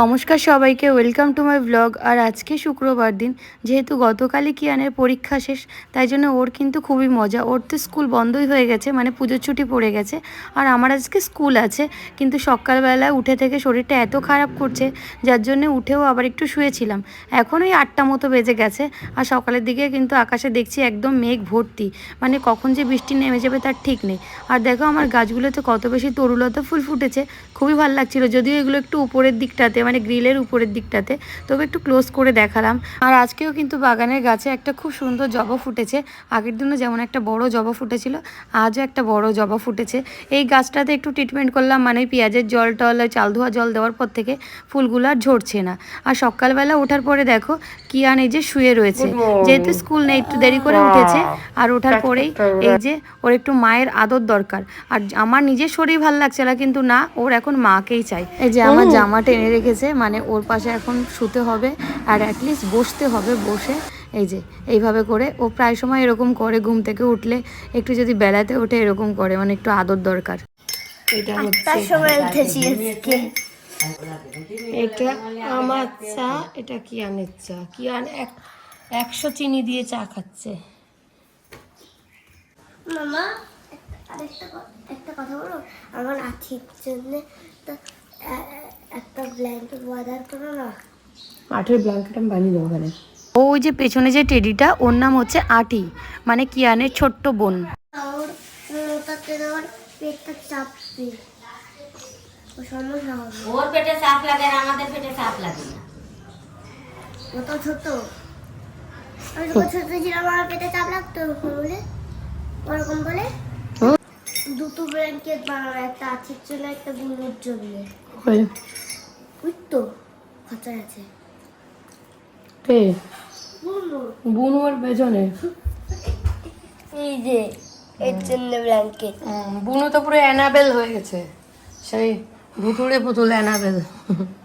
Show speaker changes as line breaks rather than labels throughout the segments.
নমস্কার সবাইকে, welcome to my blog. আর আজকে শুক্রবার দিন, যেহেতু গতকালই কিয়ানের পরীক্ষা শেষ, তাই জন্য ওর কিন্তু খুবই মজা। ওর তো স্কুল বন্ধই হয়ে গেছে মানে পুজোর ছুটি পড়ে গেছে। আর আমার আজকে স্কুল আছে, কিন্তু সকালবেলায় উঠে থেকে শরীরটা এত খারাপ করছে, যার জন্য উঠেও আবার একটু শুয়েছিলাম। এখন ওই আটটা মতো বেজে গেছে, আর সকালের দিকে কিন্তু আকাশে দেখছি একদম মেঘ ভর্তি। মানে কখন যে বৃষ্টি নেমে যাবে তার ঠিক নেই। আর দেখো আমার গাছগুলোতে কত বেশি তরুলতা ফুল ফুটেছে, খুবই ভালো লাগছিল, যদিও এগুলো একটু উপরের দিকটাতে মানে গ্রিলের উপরের দিকটাতে। তবে একটু ক্লোজ করে দেখালাম। আর আজকেও কিন্তু বাগানের গাছে একটা খুব সুন্দর জবা ফুটেছে। আগের দিনও যেমন একটা বড় জবা ফুটেছিল আজও একটা বড় জবা ফুটেছে। এই গাছটাতে একটু ট্রিটমেন্ট করলাম মানে পেঁয়াজের জল টল চাল ধোয়া জল দেওয়ার পর থেকে ফুলগুলো আর ঝরছে না। আর সকালবেলা ওঠার পরে দেখো কিয়ান এই যে শুয়ে রয়েছে। যেহেতু স্কুল নেই একটু দেরি করে উঠেছে। আর ওঠার পরেই এই যে ওর একটু মায়ের আদর দরকার। আর আমার নিজের শরীর ভালো লাগছে না কিন্তু না ওর এখন মাকেই চাই। এই যে আমার জামা টেনে রেখেছে মানে ওর পাশে এখন শুতে হবে আর অ্যাটলিস্ট বসতে হবে বসে। এই যে এইভাবে করে। ও প্রায় সময় এরকম করে ঘুম থেকে উঠলে একটু যদি বেলাতে ওঠে এরকম করে মানে একটু আদর দরকার। এটা
তার সময় উঠেছি আজকে।
এটা আমার চা এটা কিয়ানের চা। কিয়ান এক একশো চিনি দিয়ে চা খাচ্ছে।
মামা আরেকটা একটা কথা বলো। আমার জন্য ব্ল্যাঙ্কেট অর্ডার করো না
আঠের ব্ল্যাঙ্কেট আমি বানিয়ে দেবো ওখানে ও ওই যে পেছনে যে টেডিটা ওর নাম হচ্ছে আটি মানে কিয়ানের ছোট্ট বোন।
আর মোটাতে দেওয়ার পেটটা চাপবে ও সমস্যা হবে
ওর পেটে চাপ লাগে আর আমাদের পেটে চাপ লাগে না।
অত ছোট। আমি যখন ছোট ছিলাম আমার পেটে চাপ লাগতো বলে। ওরকম বলে। দুটো ব্ল্যাঙ্কেট বানানো একটা জন্য একটা গুলোর জন্য। ওই তো খরচা আছে। বুনু
বুনু ওর পেছনে?
এই যে এর জন্য ব্ল্যাঙ্কেট
বুনু তো পুরো অ্যানাবেল হয়ে গেছে। সেই ভুতুড়ে পুতুল অ্যানাবেল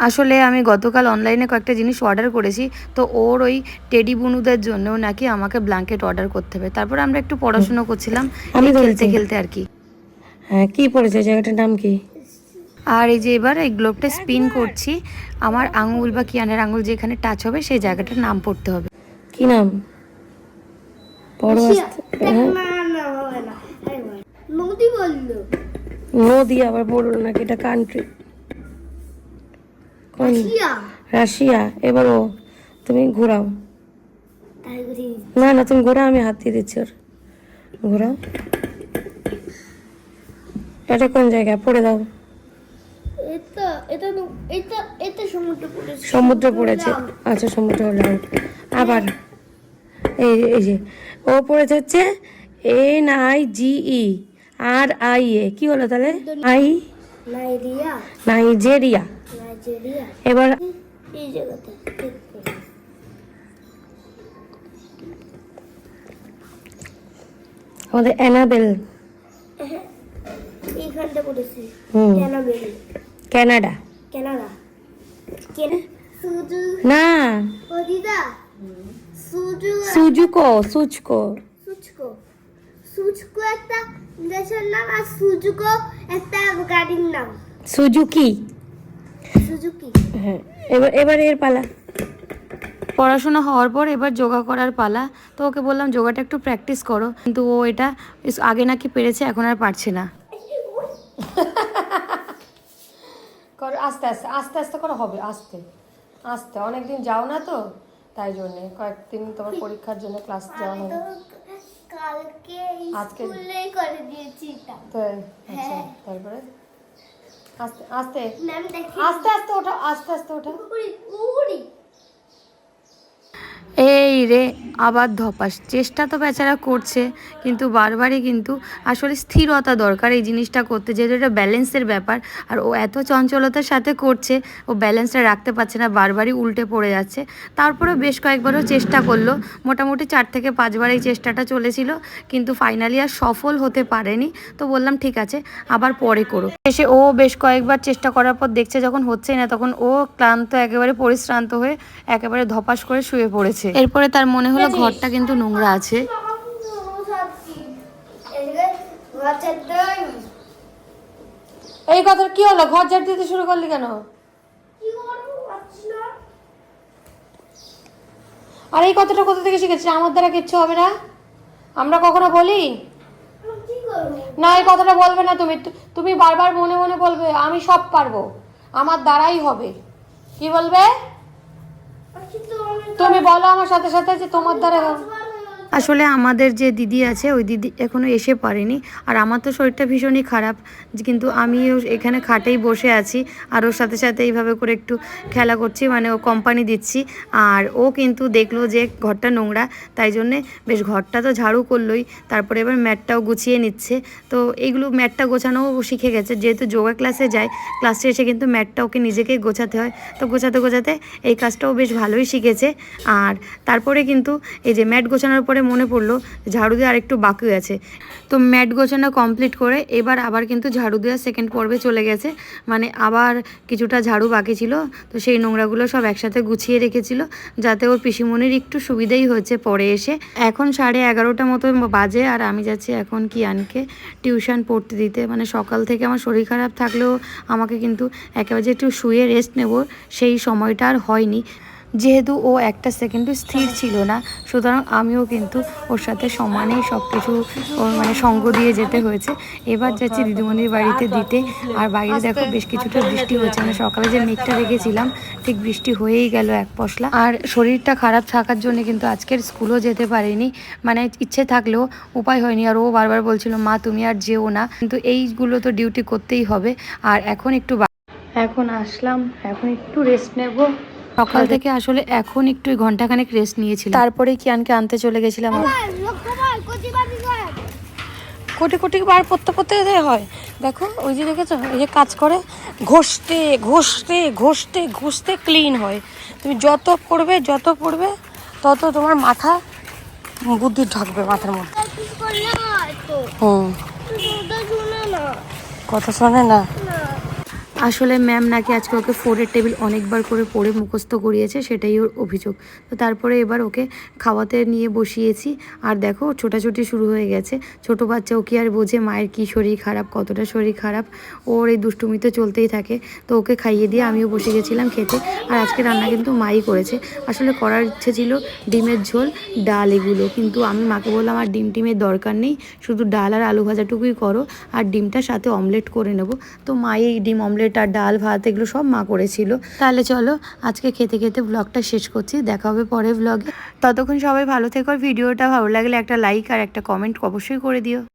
আসলে আমি গতকাল অনলাইনে কয়েকটা জিনিস অর্ডার করেছি তো ওর ওই টেডি বুনুদের জন্যও নাকি আমাকে ব্ল্যাঙ্কেট অর্ডার করতে হবে। তারপর আমরা একটু পড়াশোনা করছিলাম আমি খেলতে খেলতে আর কি।
হ্যাঁ কি পড়েছে? জায়গাটার নাম কি?
আর এই যে এবার এই গ্লোবটা স্পিন করছি আমার আঙুল বা কিয়ানের আঙুল যেখানে টাচ হবে সেই জায়গাটার নাম পড়তে হবে।
কি নাম? পড়ো হ্যাঁ,
না না হবে না। আরেকবার। নদী বলল।
নদী আবার বলল নাকি এটা কান্ট্রি কোন?
রাশিয়া।
রাশিয়া। এবার ও তুমি ঘোরাও। না না তুমি ঘোরাও আমি হাত দিয়ে দিচ্ছি ওর। ঘোরাও। এটা কোন জায়গায় পড়ে দাও
এটা এটা তো- এটা এটা সমুদ্র পড়েছে।
আচ্ছা সমুদ্র আবার এই এই যে ও পড়েছে হচ্ছে N I G E R I? এ কি হলো তাহলে আই
নাইজেরিয়া
এবার আমাদের অ্যানাবেল।
এইখানটা পড়েছে।
হুম।
ক্যানাবেল
কানাডা
কানাডা কেন সুজু
না
ও সুজু
সুজুকো সুচকো
সুচকো সুচকো একটা দেশের নাম আর সুজুকো একটা গাড়ির নাম।
সুজুকি
সুজুকি
হ্যাঁ এবার এবার এর পালা।
পড়াশোনা হওয়ার পর এবার যোগা করার পালা। তো ওকে বললাম যোগাটা একটু প্র্যাকটিস করো। কিন্তু ও এটা আগে নাকি পেরেছে এখন আর পারছে না।
আস্তে আস্তে আস্তে আস্তে করে হবে আস্তে। আস্তে। অনেক দিন যাও না তো তাই জন্যে। কয়েকদিন তোমার পরীক্ষার জন্য ক্লাস যাওয়া হবে
কালকে
আজকে-
করে দিয়েছি এটা
তো আচ্ছা
হ্যাঁ।
তারপরে? আস্তে আস্তে। আস্তে আস্তে ওঠা আস্তে আস্তে ওঠা।
এই রে, আবার ধপাস। চেষ্টা তো বেচারা করছে, কিন্তু বারবারই কিন্তু আসলে স্থিরতা দরকার এই জিনিসটা করতে, যেহেতু এটা ব্যালেন্সের ব্যাপার। আর ও এত চঞ্চলতার সাথে করছে, ও ব্যালেন্সটা রাখতে পারছে না, বারবারই উল্টে পড়ে যাচ্ছে। তারপরেও বেশ কয়েকবারও চেষ্টা করল, মোটামুটি চার থেকে পাঁচবার এই চেষ্টাটা চলেছিল, কিন্তু ফাইনালি আর সফল হতে পারেনি। তো বললাম, ঠিক আছে, আবার পরে করো। এসে ও বেশ কয়েকবার চেষ্টা করার পর দেখছে যখন হচ্ছে না, তখন ও ক্লান্ত, একেবারে পরিশ্রান্ত হয়ে একেবারে ধপাস করে শুয়ে পড়েছে। আছে। এরপরে তার মনে হলো ঘরটা কিন্তু নোংরা আছে।
এই কথা কি হলো? ঘর ঝাড় দিতে শুরু করলি কেন? আর এই কথাটা কোথা থেকে শিখেছিস? আমার দ্বারা কিচ্ছু হবে না? আমরা কখনো বলি? না এই কথাটা বলবে না তুমি। তুমি বারবার মনে মনে বলবে আমি সব পারব। আমার দ্বারাই হবে। কি বলবে? তুমি বলো আমার সাথে সাথে যে তোমার দ্বারা
আসলে আমাদের যে দিদি আছে, ওই দিদি এখনও এসে পারেনি আর আমার তো শরীরটা ভীষণই খারাপ, কিন্তু আমিও এখানে খাটেই বসে আছি। আর ওর সাথে সাথে এইভাবে করে একটু খেলা করছি মানে ও কোম্পানি দিচ্ছি। আর ও কিন্তু দেখল যে ঘরটা নোংরা, তাই জন্যে বেশ ঘরটা তো ঝাড়ু করলোই। তারপরে এবার ম্যাটটাও গুছিয়ে নিচ্ছে। তো এইগুলো ম্যাটটা গোছানোও শিখে গেছে। যেহেতু যোগা ক্লাসে যায়, ক্লাসে এসে কিন্তু ম্যাটটা ওকে নিজেকেই গোছাতে হয়। তো গোছাতে গোছাতে এই কাজটাও বেশ ভালোই শিখেছে। আর তারপরে কিন্তু এই যে ম্যাট গোছানোর পরে মনে পড়ল ঝাড়ু দিয়ে আরেকটু বাকি আছে। তো ম্যাট গোছানো কমপ্লিট করে এবার আবার কিন্তু ঝাড়ু দেওয়া সেকেন্ড পর্বে চলে গেছে। মানে আবার কিছুটা ঝাড়ু বাকি ছিল, তো সেই নোংরাগুলো সব একসাথে গুছিয়ে রেখেছিল, যাতে ওর পিসিমনির একটু সুবিধাই হয়েছে পরে এসে। এখন সাড়ে এগারোটা মতো বাজে আর আমি যাচ্ছি এখন কি আনকে টিউশন পড়তে দিতে। মানে সকাল থেকে আমার শরীর খারাপ থাকলেও আমাকে কিন্তু একেবারে একটু শুয়ে রেস্ট নেব, সেই সময়টা আর হয়নি। যেহেতু ও একটা সেকেন্ডও স্থির ছিল না, সুতরাং আমিও কিন্তু ওর সাথে সমানেই সব কিছু ওর মানে সঙ্গ দিয়ে যেতে হয়েছে। এবার যাচ্ছি দিদিমণির বাড়িতে দিতে। আর বাইরে দেখো বেশ কিছুটা বৃষ্টি হয়েছে মানে সকালে যে মেঘটা রেখেছিলাম ঠিক বৃষ্টি হয়েই গেল এক পশলা। আর শরীরটা খারাপ থাকার জন্য কিন্তু আজকের স্কুলও যেতে পারিনি। মানে ইচ্ছে থাকলেও উপায় হয়নি। আর ও বারবার বলছিল, মা, তুমি আর যেও না। কিন্তু এইগুলো তো ডিউটি করতেই হবে। আর এখন একটু এখন আসলাম। এখন একটু রেস্ট নেব। সকাল থেকে আসলে এখন একটু ঘন্টাখানেক রেস্ট নিয়েছিলাম। তারপরে কিয়ানকে আনতে চলে গেছিলাম?
কোটি কোটি বার পড়তে পড়তে হয়। দেখো ওই যে দেখেছ এই যে কাজ করে ঘষতে ঘষতে ঘষতে ঘষতে ক্লিন হয়। তুমি যত পড়বে যত পড়বে তত তোমার মাথা বুদ্ধি ঢাকবে মাথার মধ্যে।
কিছু করলে তো
হুম।
ওটা শুনে না।
কথা শোনে না।
আসলে ম্যাম নাকি আজকে ওকে ফোরের টেবিল অনেকবার করে পড়ে মুখস্থ করিয়েছে, সেটাই ওর অভিযোগ। তো তারপরে এবার ওকে খাওয়াতে নিয়ে বসিয়েছি। আর দেখো, ছোটাছুটি শুরু হয়ে গেছে। ছোট বাচ্চা ও কি আর বোঝে মায়ের কি শরীর খারাপ, কতটা শরীর খারাপ। ওর এই দুষ্টুমি তো চলতেই থাকে। তো ওকে খাইয়ে দিয়ে আমিও বসে গেছিলাম খেতে। আর আজকে রান্না কিন্তু মাই করেছে। আসলে করার ইচ্ছে ছিল ডিমের ঝোল, ডাল এগুলো। কিন্তু আমি মাকে বললাম, আর ডিম টিমের দরকার নেই। শুধু ডাল আর আলু ভাজাটুকুই করো। আর ডিমটা সাথে অমলেট করে নেব। তো মাই এই ডিম অমলেট আর ডাল, ভাত, এগুলো সব মা করেছিল। তাহলে চলো, আজকে খেতে খেতে ব্লগটা শেষ করছি। দেখা হবে পরে ব্লগে ততক্ষণ সবাই ভালো থেকো। ভিডিওটা ভালো লাগলে একটা লাইক আর একটা কমেন্ট অবশ্যই করে দিও।